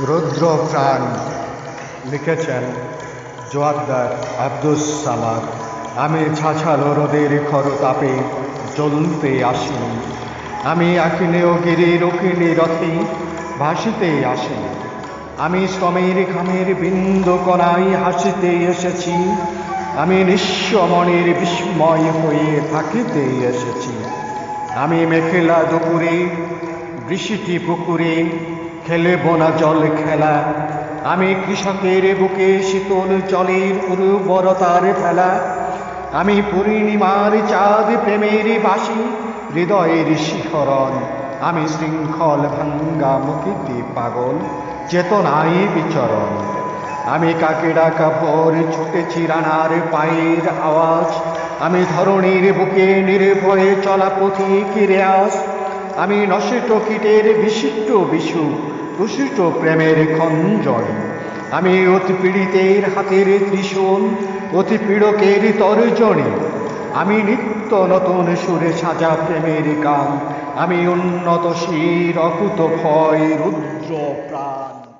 রুদ্র প্রাণ লিখেছেন জোয়াদ্দার আব্দুস সামাদ। আমি ছাছালো রোদের খরতাপে জ্বলতে আসি। আমি আখিনেও গিরি রকিনী রথে ভাসিতে আসি। আমি শ্রমের ঘামের বিন্দু কণায় হাসিতে এসেছি। আমি নিঃস্বমনের বিস্ময় হয়ে থাকিতে এসেছি। আমি মেখেলা দুপুরে, বৃষ্টি পুকুরে খেলব না জল খেলা। আমি কৃষকের বুকে শীতল জলের উর্বরতার ফেলা। আমি পূর্ণিমার চাঁদ প্রেমের বাসি, হৃদয়ের শিহরণ আমি শৃঙ্খল ভাঙ্গা মুখিতে পাগল, চেতনায় বিচরণ। আমি কাকে ডাকা পর ছুটেছি রানার পায়ের আওয়াজ। আমি ধরণীর বুকে নির্ভয়ে চলা পথিক রেয়াজ। আমি নষ্ট টকিটের বিশিষ্ট বিশু প্রসিষ্ট প্রেমের খঞ্জন আমি অতি পীড়িতের হাতের ত্রিশূল অতি পীড়কের তর্জনী। আমি নিত্য নতুন সুরে সাজা প্রেমের গান। আমি উন্নত শির অকুত ভয় রুদ্র প্রাণ।